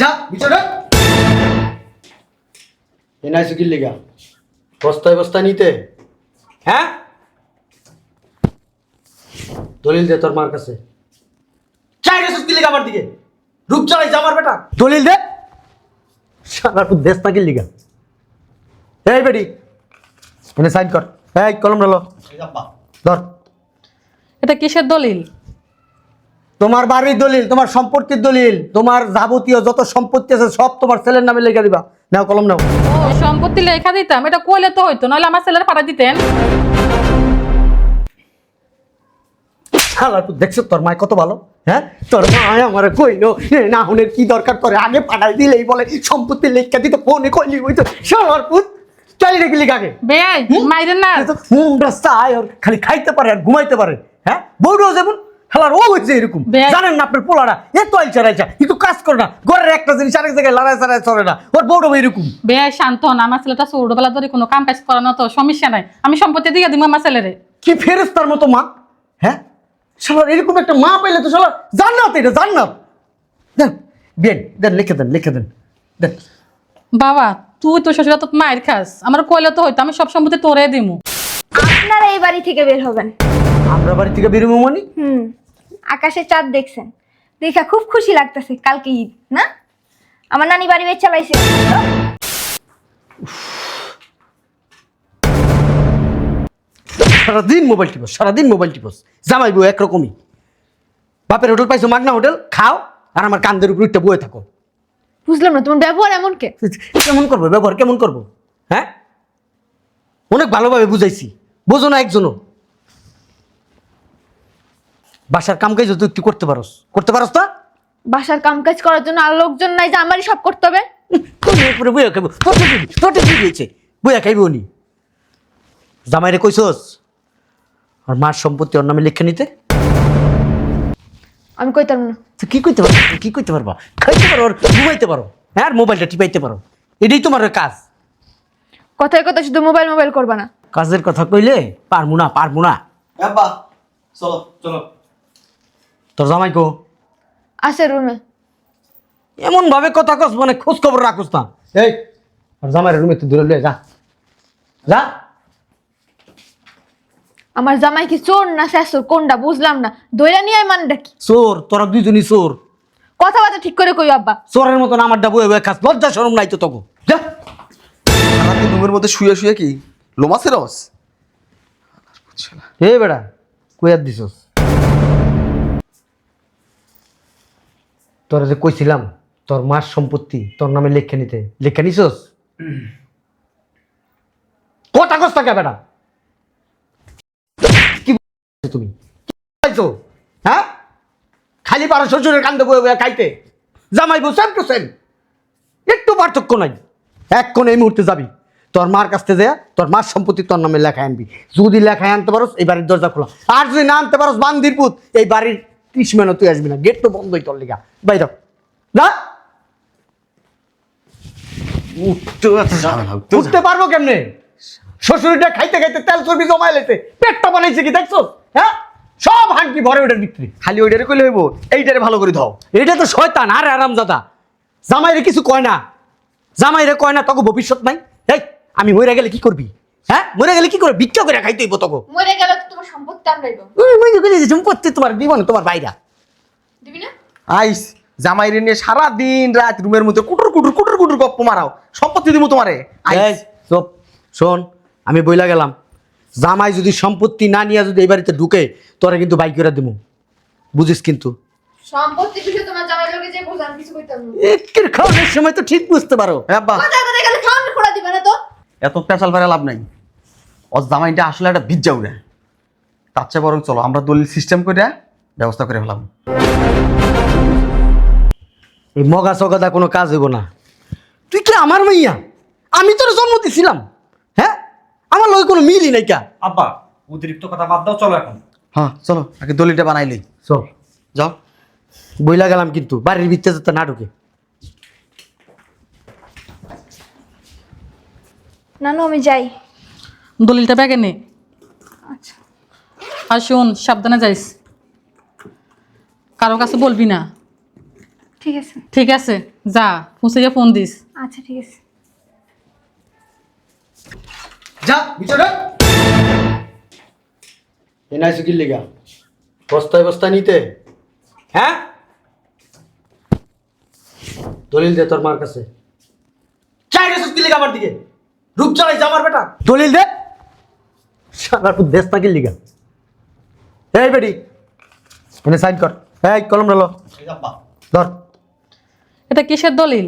যা ভিতরে এনাই সুকির লিগা? বস্তায় বস্তায় নিতে? হ্যাঁ? দলিল দে তোর মার কাছে। চাই রে সুকির লিগা আমার দিকে। রূপ চালাইছে আমার বেটা। দলিল দে। সারা তুই দেশ নাকি লিগা? এই বেটি এনে সাইন কর। এই কলম রেলো ধর। এটা কিসের দলিল? তোমার বাড়ির দলিল তোমার সম্পত্তির দলিল তোমার যাবতীয় যত সম্পত্তি আছে সব তোমার ছেলের নামে লেখা দিবা। নাও কলম নাও। সম্পত্তি লেখা দিতাম? এটা কইলে তো হইতো নাহলে আমার ছেলের পাঠা দিতেন। শালা তুই দেখছ তোর মায় কত ভালো? হ্যাঁ? তোর মা আমার কইলো এ না হনের কি দরকার করে? আগে পাঠাই দিলেই বলে সম্পত্তি লেখা দিতে ফোনে কইলি হইতো শালার পুত। চাই রেখে লিখ আগে। বেয়াই মাইরেন না। তো মুন্ডা চায় আর খালি খাইতে পারে আর ঘুমাইতে পারে। হ্যাঁ? বউটাও যেমন খেলার ও হচ্ছে এরকম। বে- জানেন না আপনার পোলারা এত আইচা রাইচা কিন্তু কাজ করে না। ঘরের একটা জিনিস আরেক জায়গায় লড়াই চাড়াই চলে না। ওর বউটাও এরকম। বেয়াই শান্ত না আমার ছেলেটা ছোটবেলা ধরে কোনো কাম কাজ করানো তো সমস্যা নাই। আমি সম্পত্তি দিয়ে দিব আমার ছেলেরে। কি ফেরেস্তার মতো মা? হ্যাঁ? শালার এরকম একটা মা পাইলে তো শালার জান্নাত এটা জান্নাত। দেন বেন দেন লিখে দেন লিখে দেন দেন। বাবা তুই তো শ্বশুর তো মায়ের খাস। আমার কইলে তো হইতো আমি সব সম্পত্তি তোরে দিমু। আপনারা এই বাড়ি থেকে বের হবেন। আমরা বাড়ি থেকে বেরোবো মানে? হুম। আকাশে চাঁদ দেখছেন। দেখা খুব খুশি লাগতেছে কালকে ঈদ না? আমার নানি বাড়ি বের চালাইছে সারাদিন মোবাইল টিপস সারাদিন মোবাইল টিপস। জামাইবো একরকমই। বাপের হোটেল পাইছো মাগনা হোটেল খাও আর আমার কান্দের উপর উঠতে বয়ে থাকো। বুঝলাম না তোমার ব্যবহার এমন কে? কেমন করব ব্যবহার কেমন করব হ্যাঁ? অনেক ভালোভাবে বুঝাইছি। বোঝো না একজনও। বাসার কাম কাজ তুই তুই করতে পারোস করতে পারোস তা? বাসার কাম কাজ করার জন্য আর লোকজন নাই যে আমারই সব করতে হবে? তুমি উপরে বইয়া খাইব দিবি তোতে কি দিয়েছে বইয়া খাইব উনি জামাইরে কইছস আর মার সম্পত্তি ওর নামে লিখে নিতে? আমি কইতাম না। তুই কি কইতে পারো কি কইতে পারবা? খাইতে পারো আর ঘুমাইতে পারো হ্যাঁ? আর মোবাইলটা টিপাইতে পারো। এটাই তোমার কাজ। কথায় কথা শুধু মোবাইল মোবাইল করবা না। কাজের কথা কইলে পারমু না পারমু না। চলো চলো। তোর জামাই কো? আসে রুমে। এমন ভাবে কথা কস মানে খোঁজ খবর রাখোস না। এই আর জামাইয়ের রুমে তুই দূরে লয়ে যা। যা। আমার জামাই কি চোর না শেষর কোনটা? বুঝলাম না। দইরা নিয়ে আয় মানটা কি? চোর তোরা দুইজনই চোর। কথাবার্তা ঠিক করে কই আব্বা। চোরের মতন আমার ডাবু বয়ে খাস লজ্জা শরম নাই তো তোকে। যা। সারাদিন রুমের মধ্যে শুয়ে শুয়ে কি? লোমাসের রস এ বেড়া কই আর দিছস? তোরা যে কইছিলাম, তোর মার সম্পত্তি তোর নামে লেখে নিতে। লেখে নিছস? কথা কস থাকে বেড়া কি তুমি? হ্যাঁ? খালি পারো শ্বশুরের কান্দে বয়ে বয়ে খাইতে। জামাই বউ সেম সেম একটু পার্থক্য নাই। কোণ এই মুহূর্তে যাবি। তোর মার কাছ থেকে যা, তোর মার সম্পত্তি তোর নামে লেখায় আনবি। যদি লেখায় আনতে পারোস, এই বাড়ির দরজা খোলা। আর যদি না আনতে পারোস, বান্দির এই বাড়ির ত্রিশ মেনও তুই আসবি না গেট তো বন্ধই তোর লিগা। বাইর। যা। উঠতে পারব কেমনে? শ্বশুরটা খাইতে খাইতে তেল চর্বি জমাই লেছে। পেটটা বানাইছে কি দেখছ হ্যাঁ? সব হাঁকি ভরে ওটার ভিতরে। খালি ওইটারে কইলে হইব এইটারে ভালো করে দাও এটা তো শয়তান আরে আরামজাদা। জামাইরে কিছু কয় না। জামাইরে কয় না তোকে ভবিষ্যৎ নাই। এই আমি মরে গেলে কি করবি? হ্যাঁ? মরে গেলে কি করে ভিক্ষা করে খাইতে হইব তোকে। মরে গেল তোমার দিব না বাইরা দিবি না? আইস জামাইরে নিয়ে সারা দিন রাত রুমের মধ্যে কুটুর কুটুর কুটুর কুটুর গপ্প মারাও। সম্পত্তি দিব তোমারে। আইস। চুপ। শোন আমি বইলা গেলাম। জামাই যদি সম্পত্তি না নিয়ে যদি এই বাড়িতে ঢুকে তোরা কিন্তু বাইক করে দিব বুঝিস কিন্তু। সম্পত্তি বিষয়ে তোমার জামাই লোকে যে বোঝান কিছু কইতাম একের খাওয়ানোর সময় তো ঠিক বুঝতে পারো। এ আব্বা। কথা কথা গেলে খাওয়ান খোড়া দিবে না তো? এত পেঁচাল ফেরা লাভ নাই। ওর জামাইটা আসলে একটা ভিজ্জা উড়ে। তার চেয়ে বরং চলো আমরা দলিল সিস্টেম করে ব্যবস্থা করে ফেলাম। এই মগা চগাদা কোনো কাজ হইব না। তুই কি আমার মাইয়া? আমি তোর জন্ম দিছিলাম হ্যাঁ? আমার লগে কোনো মিলই নাই কা। আব্বা অতিরিক্ত কথা বাদ দাও চলো এখন। হ্যাঁ চলো আগে দলিলটা বানাইলি চল। যাও। বইলা গেলাম কিন্তু বাড়ির ভিতরে যাতে না ঢুকে। নানু আমি যাই। দলিলটা ব্যাগে নে। আচ্ছা। আর শোন সাবধানে যাইস। কারও কাছে বলবি না। ঠিক আছে। ঠিক আছে যা ফুসিকে ফোন দিস। আচ্ছা ঠিক আছে। যা এনআইসি কি লিগা বস্তায় বস্তায় নিতে। হ্যাঁ? দলিল দে তোর মার কাছে। চাই রেছিস কি লিগা আমার দিকে। রূপ চালাইছে আমার বেটা। দলিল দে। সারা দেশ না কি লিগা এই বেটি এনে সাইন কর। এই কলম রেলো ধর। এটা কিসের দলিল?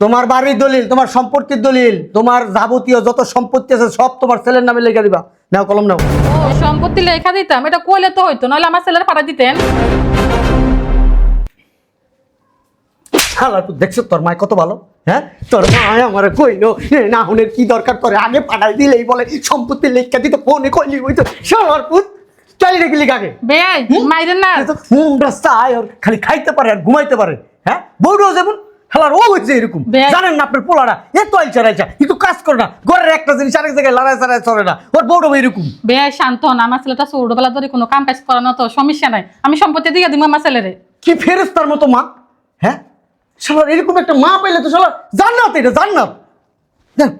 তোমার বাড়ির দলিল তোমার সম্পত্তির দলিল তোমার যাবতীয় যত সম্পত্তি আছে সব তোমার ছেলের নামে লেখা দিবা। নাও কলম নাও। ও সম্পত্তি লেখা দিতাম এটা কইলে তো হইতো নাহলে আমার ছেলের পাঠা দিতেন। শালা তুই দেখছ তোর মায় কত ভালো? হ্যাঁ? তোর মায় আমার কইলো না হনের কি দরকার করে? আগে পাঠাই দিলেই বলে সম্পত্তি লেখা দিতে ফোনে কইলি ওই তো শালার পুত। চাই রেখে বেয়াই মাইরেন না। তো মুন্ডা আর খালি খাইতে পারে আর ঘুমাইতে পারে হ্যাঁ? বউটাও যেমন খেলার ও হয়েছে এরকম। বে- জানেন না আপনার পোলারা? এত আইচা রাইচা কিন্তু কাজ করে না। ঘরের একটা জিনিস আরেক জায়গায় লড়াই চাড়াই চলে না। ওর বউটাও এরকম। বেয়াই শান্ত হন। আমার ছেলেটা ছোটবেলা ধরে কোনো কাম কাজ করানো তো সমস্যা নাই। আমি সম্পত্তি দিয়ে দিব আমার ছেলেরে। কি ফেরেস্তার মতো মা হ্যাঁ? শালার এরকম একটা মা পাইলে তো শালার জান্নাত এটা জান্নাত। দেন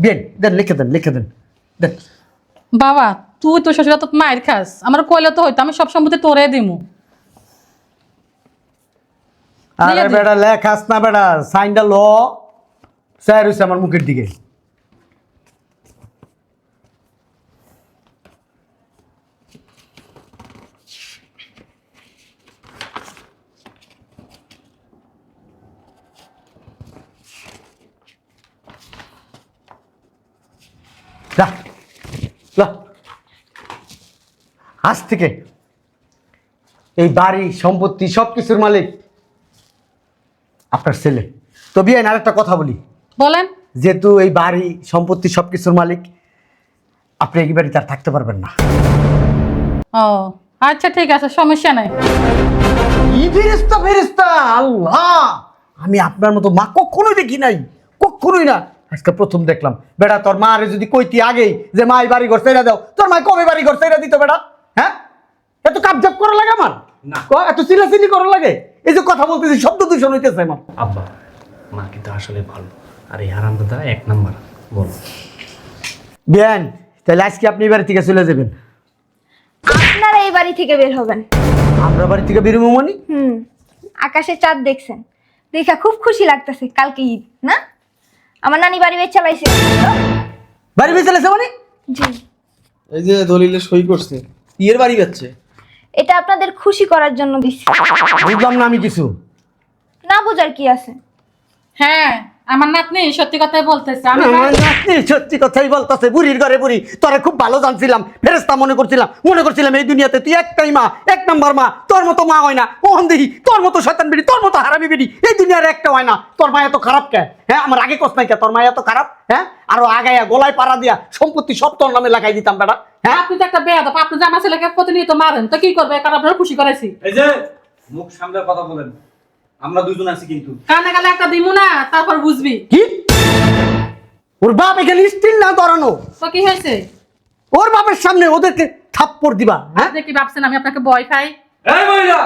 বেন দেন লিখে দেন লিখে দেন। দেন। বাবা তুই তো শ্বশুর তো মায়ের খাস। আমার কইলে তো হইতো আমি সব সম্পত্তি তোরে দিমু। আরে। বেটা লেখাস না বেটা সাইনটা ল। স্যার হইছে আমার মুখের দিকে। যা, ল। আজ থেকে এই বাড়ি সম্পত্তি সব কিছুর মালিক আপনার ছেলে। তো বিয়ে আরেকটা কথা বলি। বলেন। যেহেতু এই বাড়ি সম্পত্তি সব কিছুর মালিক আপনি এই বাড়িতে আর থাকতে পারবেন না। ও আচ্ছা ঠিক আছে সমস্যা নাই। ফেরিস্তা আল্লাহ! আমি আপনার মতো মা কখনোই দেখি নাই কখনোই না। আজকে প্রথম দেখলাম। বেটা তোর মা আরে যদি কইতি আগেই যে মা এই বাড়ি ঘর ছেড়ে দাও। তোর মা কবে বাড়ি ঘর ছেড়ে দিত বেটা হ্যাঁ? এত কাপজাপ করা লাগে আমার? এত চিলাচিলি করা লাগে? এই যে কথা বলতেছি শব্দ দূষণ হইতেছে আমার। আব্বা মা কিন্তু আসলে ভালো। আর এই এক নাম্বার। বলো। বিয়ান তাহলে আজকে আপনি বাড়ি থেকে চলে যাবেন। আপনারা এই বাড়ি থেকে বের হবেন। আমরা বাড়ি থেকে বেরোবো মানে? হুম আকাশে চাঁদ দেখছেন। দেখা খুব খুশি লাগতেছে কালকে ঈদ না? আমার নানি বাড়ি বের চালাইছে বাড়ি বেরিয়ে চলেছে মানে? জি। এই যে দলিলে সই করছে। বিয়ের বাড়ি যাচ্ছে এটা আপনাদের খুশি করার জন্য দিচ্ছি। বুঝলাম না আমি কিছু। না বোঝার কি আছে? হ্যাঁ আমার নাতনি সত্যি কথাই বলতেছে আমি আমার নাতনি সত্যি কথাই বলতেছে বুড়ির ঘরে বুড়ি। তোরা খুব ভালো জানছিলাম ফেরেস্তা মনে করছিলাম মনে করছিলাম এই দুনিয়াতে তুই একটাই মা এক নাম্বার মা তোর মতো মা হয় না। ওহন দেখি তোর মতো শয়তান বিড়ি তোর মতো হারামি বিড়ি এই দুনিয়ার একটা হয় না। তোর মা এত খারাপ কে? হ্যাঁ আমার আগে কষ্ট নাই কে? তোর মা এত খারাপ হ্যাঁ? আরও আগাইয়া গলায় পাড়া দিয়া সম্পত্তি সব তোর নামে লাগাই দিতাম বেটা। হ্যাঁ আপনি তো একটা বেয়াদব আপনি যে আমার ছেলেকে প্রতিনিয়ত মারেন তো কি করবে? কারণ আপনারা খুশি করাইছি। এই যে মুখ সামনে কথা বলেন। আমরা দুজন আছি কিন্তু। কানে কানে একটা দিমু না তারপর বুঝবি। কি? ওর বাপ এখানে স্টিল না ধরানো তো কি হয়েছে? ওর বাপের সামনে ওদেরকে থাপ্পড় দিবা হ্যাঁ? আপনি কি ভাবছেন আমি আপনাকে ভয় পাই? এই মহিলা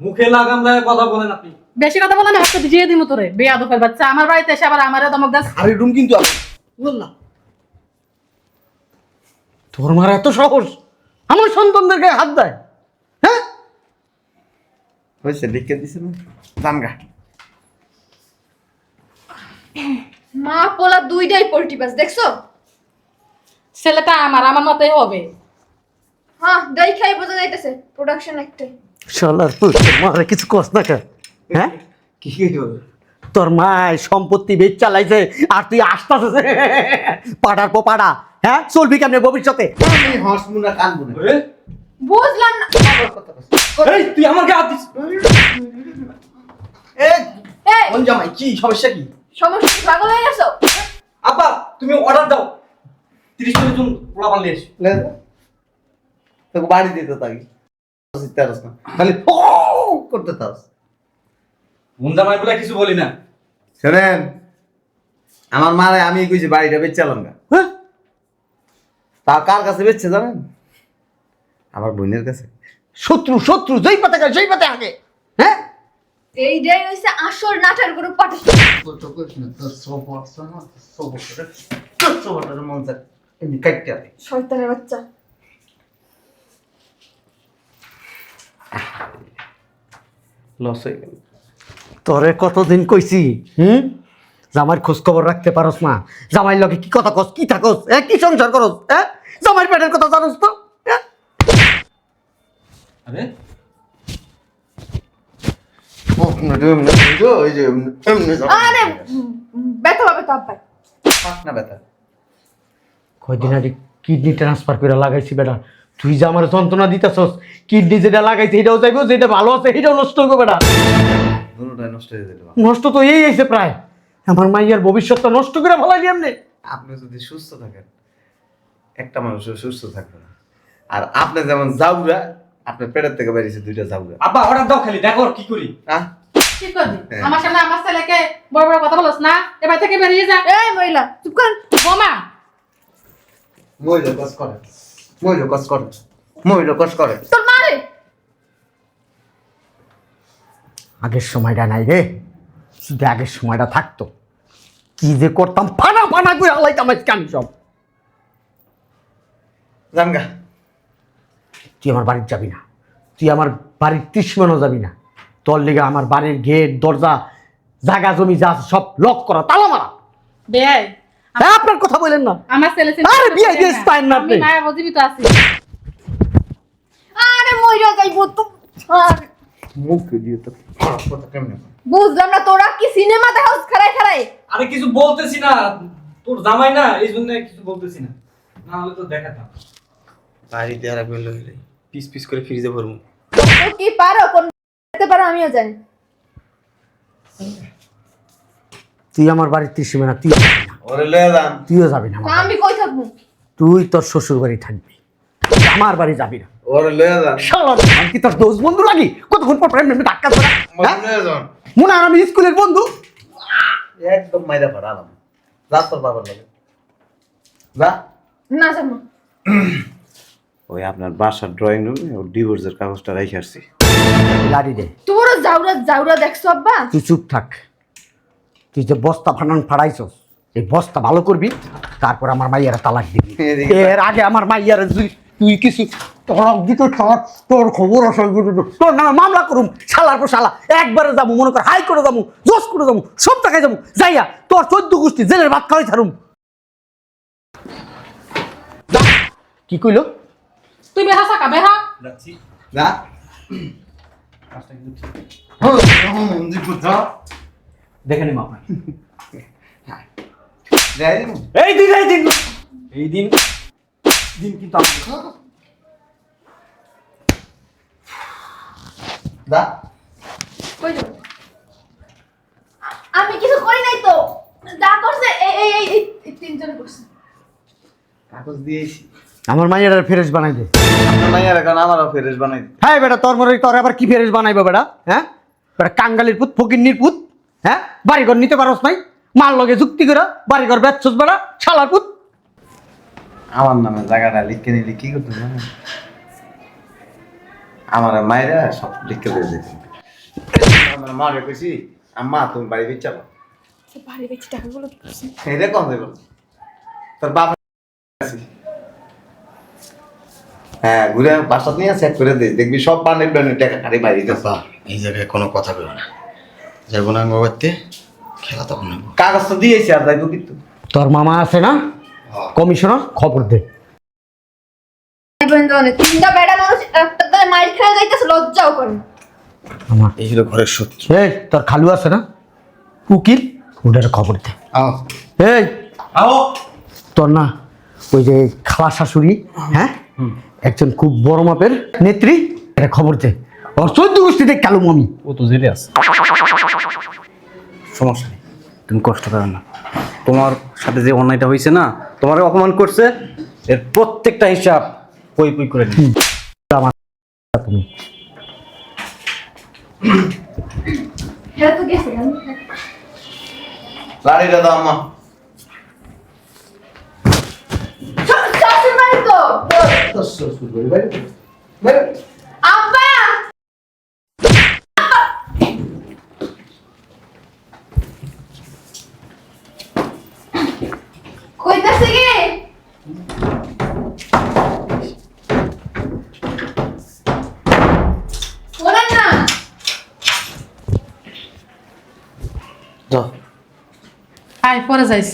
মুখে লাগাম লাগে কথা বলেন আপনি। বেশি কথা বলে না হাতে দিয়ে দিমু তোরে বেয়াদবের বাচ্চা। আমার বাড়িতে এসে আবার আমারে দমক দাস আরে রুম কিন্তু তোর মার এত সাহস? আমার সন্তানদের গায়ে হাত দেয়। হ্যাঁ? হয়েছে লিখে দিছে না? জানগা মা পোলা দুইটাই পোল্ট্রি বাস দেখছ? ছেলেটা আমার আমার মতোই হবে। হ্যাঁ দই খাই বোঝা যাইতেছে প্রোডাকশন একটাই। শালার পুত, তোর মারে কিছু কস না কে? হ্যাঁ? কি কি হবে তোর মায় সম্পত্তি বেচ চালাইছে আর তুই আসতেছে পাড়ার পো পাড়া হ্যাঁ? চলবি কেমনে ভবিষ্যতে? আমি হাসবো কানবো না। বুঝলাম না। এই তুই আমার গায়ে হাত দিস। এই কোন জামাই? কি সমস্যা কি? সমস্যা পাগল হয়ে গেছো? আব্বা তুমি অর্ডার দাও। জন পোলা এসে। তোকে বাড়ি দিতে থাকি। খালি করতে থাকস মুন্দা মাই বলে কিছু বলি না। শোনেন আমার মারে আমি কইছি বাড়িটা বেচালাম গা। হ্যাঁ? তা কার কাছে বেচছে জানেন? আমার বোনের কাছে। শত্রু শত্রু যেই পাতে গায়ে সেই পাতে আগে। হ্যাঁ? এইটাই হইছে আসল নাটার গরু পাঠা তো কইছ না তোর সব না সব সবটার মন চায়। এমনি কাটতে শয়তানের বাচ্চা। লস হয়ে গেল। তোরে কতদিন কইছি? হুম? জামাইর খোঁজ খবর রাখতে পারস না। জামাইর লগে কি কথা কস কি থাকস এ কি সংসার করস হ্যাঁ জামাইর পেটের কথা জানোস তো? আরে? ওই যে এমনি আরে ব্যথা পাবে তো আব্বাই। না ব্যথা। কয়দিন আগে কিডনি ট্রান্সফার করে লাগাইছি বেটা। তুই যে আমার যন্ত্রণা দিতেছস কিডনি যেটা লাগাইছে এটাও যাইবো যেটা ভালো আছে এটাও নষ্ট হইব বেটা। দুটোটাই নষ্ট হয়ে যেতে নষ্ট তো এই আইছে প্রায়। আমার মাইয়ার ভবিষ্যৎটা নষ্ট করে ভালাই এমনি। আপনি যদি সুস্থ থাকেন একটা মানুষও সুস্থ থাকবে না। আর আপনি যেমন জাউরা আপনার পেটের থেকে বেরিয়েছে দুইটা জাউরা। আব্বা অর্ডার দাও খালি দেখো কি করি। হ্যাঁ কি করবি। আমার সামনে আমার ছেলেকে বড় বড় কথা বলছ না? এবার থেকে বেরিয়ে যা। এই মহিলা চুপ কর। বোমা। মহিলা কস করে। মহিলা কস করে। মহিলা কস করে। তোর মারে আগের সময়টা নাই রে। যদি আগের সময়টা থাকতো। কি যে করতাম ফানা ফানা করে আলাইতাম আজকে আমি সব। জানগা। তুই আমার বাড়ির যাবি না। তুই আমার বাড়ির ত্রিসমানও যাবি না। তোর লেগে আমার বাড়ির গেট দরজা জাগা জমি যা সব লক করা তালা মারা। বেয়াই। হ্যাঁ আপনার কথা বলেন না। আমার ছেলে ছেলে আরে বিয়ে দিয়েছে তাই না আপনি? আমি মায়া জীবিত আছি। আরে মহিলা যাইবো তো। আর। মুখ দিয়ে তো কথা কেমনে বুঝলাম না তোরা কি সিনেমা দেখাস খারাই খারাই আরে কিছু বলতেছি না তোর জামাই না এই জন্য কিছু বলতেছি না। না হলে তো দেখাতাম বাড়িতে আর একবার লইলে পিস পিস করে ফ্রিজে তো কি পারো? কোন করতে পারো? আমিও জানি। তুই আমার বাড়ির ত্রিসীমানা তুই ওরে লয়ে যান। তুইও যাবি না আমি কই থাকব? তুই তোর শ্বশুর বাড়ি থাকবি। আমার বাড়ি যাবি না। ওরে লয়ে যান শালা আমি কি তোর দোষ বন্ধু লাগি কতক্ষণ পর প্রেম ধাক্কা ধরা? হ্যাঁ? লয়ে যান মনে আমি স্কুলের বন্ধু? একদম মাইরা পাড়ালাম যা তোর বাবার লাগে। যা। না জানো ওই আপনার বাসার ড্রয়িং রুমে ওর ডিভোর্সের কাগজটা রেখে আসছি। লাড়ি দে। তোর জাউরা জাউরা দেখছ আব্বা? তুই চুপ থাক। তুই যে বস্তা ফানান ফাড়াইছস এই বস্তা ভালো করবি তারপর আমার মাইয়ারা তালাক দিবি। এর আগে আমার মাইয়ারা তুই তুই কিছু তরক দিত তোর তোর খবর আছে তোর নামে মামলা করুম শালার পর শালা একবারে যাব মনে কর হাই করে যাব জস করে যাব সব টাকায় যাব যাইয়া তোর চোদ্দ গোষ্ঠী জেলের ভাত খাওয়াই ছাড়ুম। কি কইলো? তুই বেহা সাকা বেহা। যাচ্ছি। যা। ঠিক। দেখে নিম আপনার যাই এই দিন এই দিন। এই দিন দিন কিন্তু আমি কই আমি কিছু করি নাই তো। যা করছে এই এই এই করছে। কাগজ দিয়েছি। আমার মাইয়ারা ফেরেস বানাই দে। আপনার মাইয়ার এখন আমারও ফেরেস বানাই দিন। হ্যাঁ বেটা তোর হয় তোর আবার কি ফেরেস বানাইবো বেটা? হ্যাঁ? বেটা কাঙ্গালির পুত ফকিন্নির পুত হ্যাঁ? বাড়িঘর নিতে পারস নাই। মার লগে যুক্তি করে বাড়িঘর বেচছস বেটা শালার পুত। আমার নামে জায়গাটা লিখে নিলে কি করতে আমার মায়েরা সব লিখে দিয়ে দিত আমার মারে কইছি আম্মা তুমি বাড়ি বিচ্ছালো বাড়ি বেচি টাকাগুলো এটা কম দেব তোর বাপ আছি। হ্যাঁ ঘুরে বাসা নিয়ে চেক করে দিস দেখবি সব বানের বানের টাকা খালি বাড়ি দিতে এই জায়গায় কোনো কথা বলো না। যাব না বাড়িতে খেলা তখন কাগজ তো দিয়েছি আর যাইবো কিন্তু। তোর মামা আছে না? কমিশনার খবর দে। তিনটা বেড়া মানুষ একটা তালে মাইর খেয়ে যাইতেছে লজ্জাও করে না। আমার। এই হলো ঘরের শত্রু। এই তোর খালু আছে না? উকিল? ওটার খবর দে। আও। এই আও। তোর না ওই যে খালা শাশুড়ি হ্যাঁ? একজন খুব বড় মাপের নেত্রী এটা খবর দে। ওর চোদ্দ গোষ্ঠীতে কালু মামি। ও তো জেলে আছে। সমস্যা নেই। তুমি কষ্ট করো না। তোমার সাথে যে অন্যায়টা হয়েছে না তোমার অপমান করছে এর প্রত্যেকটা হিসাব পই পই করে নিই আমার তুমি। হেরা তো গেছে লাড়িটা দাও আম্মা। শাশুর বাড়ি তো। শ্বশুর বাড়ি বাড়ি বাড়ি। আব্বা যাও আয় পরে যাইস